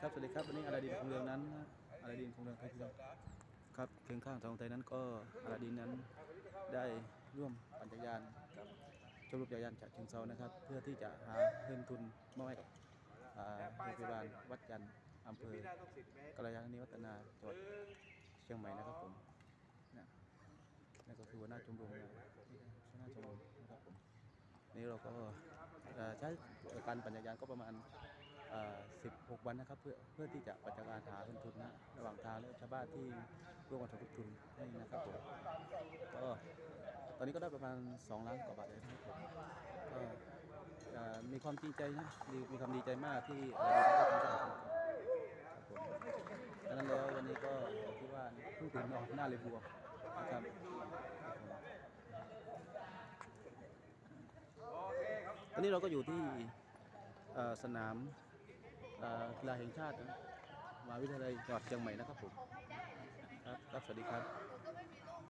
ครับสวัสดีครับวันนี้อาลาดินคงเรืองนั้นอาลาดินคงเรืองครับพี่น้องครับเคียงข้างทางไทยนั้นก็อาลาดินนั้นได้ร่วมปั่นจักรยานกับชมรมจักรยานจากเชียงเซานะครับ เพื่อที่จะหาเงินทุนมอบให้กับอ่าโรงพยาบาลวัดจันทร์อำเภอกระยาณีวัฒนาจังหวัดเชียงใหม่นะครับผมนั่นก็คือหัวหน้าชมรมหัวหน้าชมรมนะครับผมนี่เราก็ใช้การปั่นจักรยานก็ประมาณ 16 วันนะครับ เพื่อเพื่อที่จะปัจจัยการหาเงินทุนนะระหว่างทางและชาวบ้านที่ร่วมกันทำทุนให้นะครับผมก็ตอนนี้ก็ได้ประมาณ 2 ล้านกว่าบาทเลยนะครับผมก็เอ่อมีความจริงใจนะมีมีความดีใจมากที่เอ่อได้ทำได้ครับผมดังนั้นแล้ววันนี้ก็คิดว่าเพิ่งตื่นนอนหน้าเลยบวมนะครับตอนนี้เราก็อยู่ที่สนาม กีฬาแห่งชาตินะมหาวิทยาลัยจังหวัดเชียงใหม่นะครับผมครับครับสวัสดีครับ